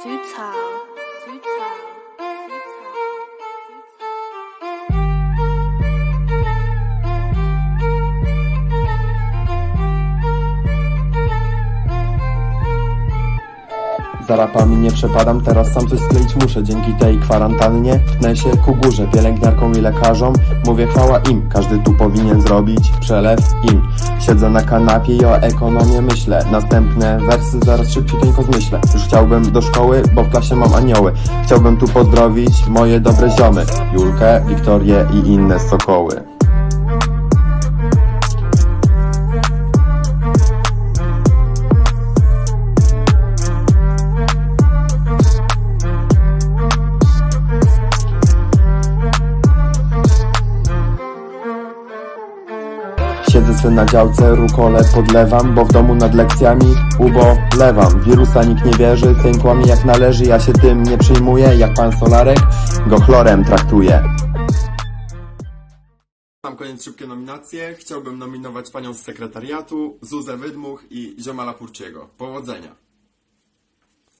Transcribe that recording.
苏草，苏草，苏草。 Za rapami nie przepadam, teraz sam coś skleić muszę Dzięki tej kwarantannie tnę się ku górze Pielęgniarkom i lekarzom mówię chwała im Każdy tu powinien zrobić przelew im Siedzę na kanapie i o ekonomię myślę. Następne wersy zaraz szybciuteńko zmyślę Już chciałbym do szkoły, bo w klasie mam anioły. Chciałbym tu pozdrowić moje dobre ziomy Julkę, Wiktorię i inne sokoły Siedzę sobie na działce, rukole podlewam, bo w domu nad lekcjami ubolewam. Wirusa nikt nie wierzy, ten kłamie jak należy, ja się tym nie przyjmuję, jak pan Solarek go chlorem traktuje. Sam koniec szybkie nominacje. Chciałbym nominować panią z sekretariatu, Zuzę Wydmuch i Ziomala Purciego. Powodzenia.